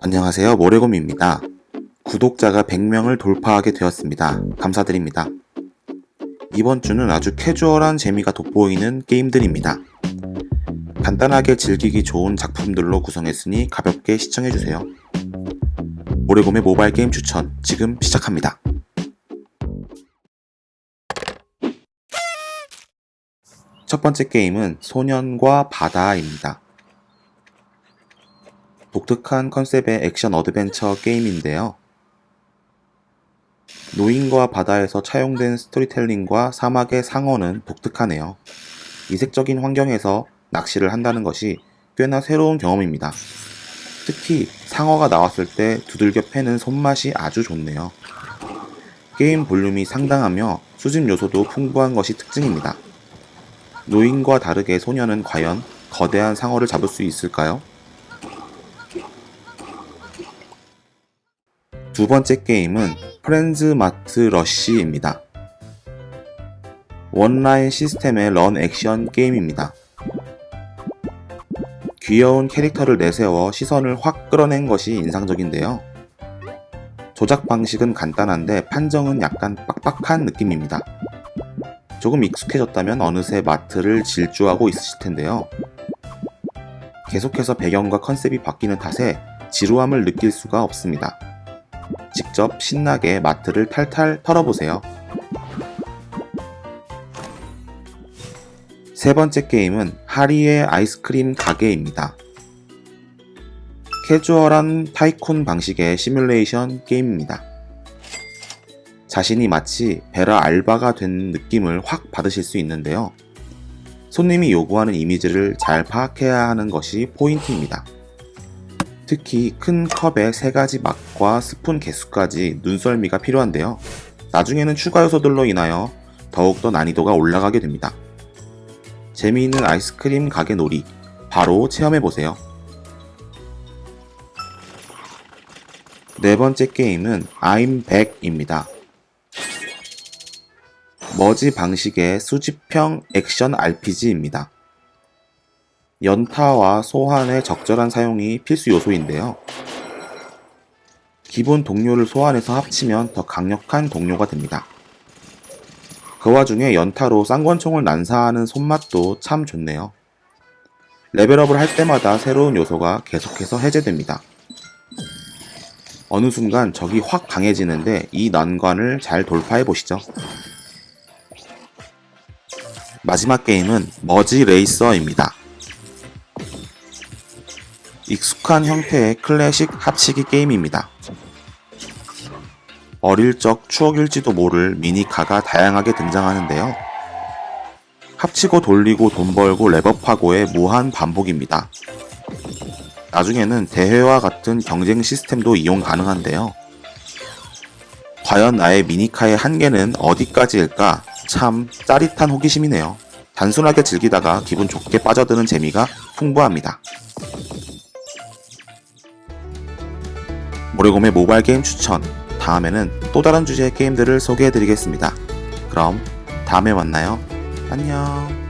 안녕하세요. 모래곰입니다. 구독자가 100명을 돌파하게 되었습니다. 감사드립니다. 이번 주는 아주 캐주얼한 재미가 돋보이는 게임들입니다. 간단하게 즐기기 좋은 작품들로 구성했으니 가볍게 시청해주세요. 모래곰의 모바일 게임 추천 지금 시작합니다. 첫 번째 게임은 소년과 바다입니다. 독특한 컨셉의 액션 어드벤처 게임인데요. 노인과 바다에서 차용된 스토리텔링과 사막의 상어는 독특하네요. 이색적인 환경에서 낚시를 한다는 것이 꽤나 새로운 경험입니다. 특히 상어가 나왔을 때 두들겨 패는 손맛이 아주 좋네요. 게임 볼륨이 상당하며 수집 요소도 풍부한 것이 특징입니다. 노인과 다르게 소녀는 과연 거대한 상어를 잡을 수 있을까요? 두 번째 게임은 프렌즈 마트 러쉬입니다. 원라인 시스템의 런 액션 게임입니다. 귀여운 캐릭터를 내세워 시선을 확 끌어낸 것이 인상적인데요. 조작 방식은 간단한데 판정은 약간 빡빡한 느낌입니다. 조금 익숙해졌다면 어느새 마트를 질주하고 있으실 텐데요. 계속해서 배경과 컨셉이 바뀌는 탓에 지루함을 느낄 수가 없습니다. 직접 신나게 마트를 탈탈 털어보세요. 세 번째 게임은 하리의 아이스크림 가게입니다. 캐주얼한 타이쿤 방식의 시뮬레이션 게임입니다. 자신이 마치 베라 알바가 된 느낌을 확 받으실 수 있는데요. 손님이 요구하는 이미지를 잘 파악해야 하는 것이 포인트입니다. 특히 큰 컵에 세 가지 맛과 스푼 개수까지 눈썰미가 필요한데요. 나중에는 추가 요소들로 인하여 더욱더 난이도가 올라가게 됩니다. 재미있는 아이스크림 가게 놀이 바로 체험해보세요. 네 번째 게임은 I'm Back입니다. 머지 방식의 수집형 액션 RPG입니다. 연타와 소환의 적절한 사용이 필수 요소인데요. 기본 동료를 소환해서 합치면 더 강력한 동료가 됩니다. 그 와중에 연타로 쌍권총을 난사하는 손맛도 참 좋네요. 레벨업을 할 때마다 새로운 요소가 계속해서 해제됩니다. 어느 순간 적이 확 강해지는데 이 난관을 잘 돌파해 보시죠. 마지막 게임은 머지 레이서입니다. 익숙한 형태의 클래식 합치기 게임입니다. 어릴 적 추억일지도 모를 미니카가 다양하게 등장하는데요. 합치고 돌리고 돈 벌고 랩업하고의 무한 반복입니다. 나중에는 대회와 같은 경쟁 시스템도 이용 가능한데요. 과연 나의 미니카의 한계는 어디까지일까 참 짜릿한 호기심이네요. 단순하게 즐기다가 기분 좋게 빠져드는 재미가 풍부합니다. 모래곰의 모바일 게임 추천. 다음에는 또 다른 주제의 게임들을 소개해드리겠습니다. 그럼 다음에 만나요. 안녕.